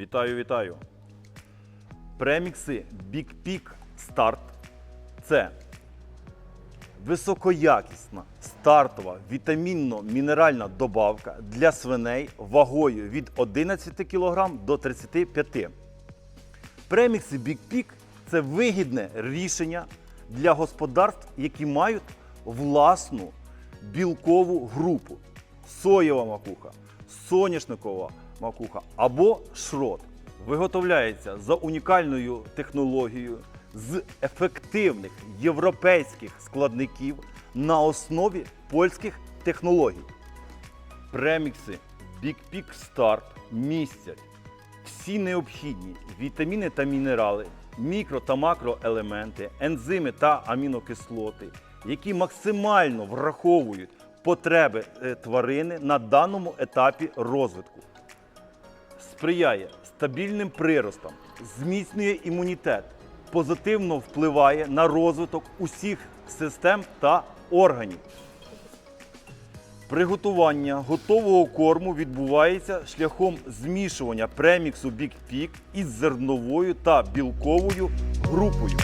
Вітаю, вітаю. Премікси Big Peak Start це високоякісна стартова вітамінно-мінеральна добавка для свиней вагою від 11 кг до 35 Премікси Big Peak – це вигідне рішення для господарств, які мають власну білкову групу: соєва макуха, соняшникова макуха або шрот. Виготовляється за унікальною технологією з ефективних європейських складників на основі польських технологій. Премікси Big Peak Start містять всі необхідні вітаміни та мінерали, мікро та макроелементи, ензими та амінокислоти, які максимально враховують потреби е, тварини на даному етапі розвитку. Сприяє стабільним приростам, зміцнює імунітет, позитивно впливає на розвиток усіх систем та органів. Приготування готового корму відбувається шляхом змішування преміксу Peak із зерновою та білковою групою.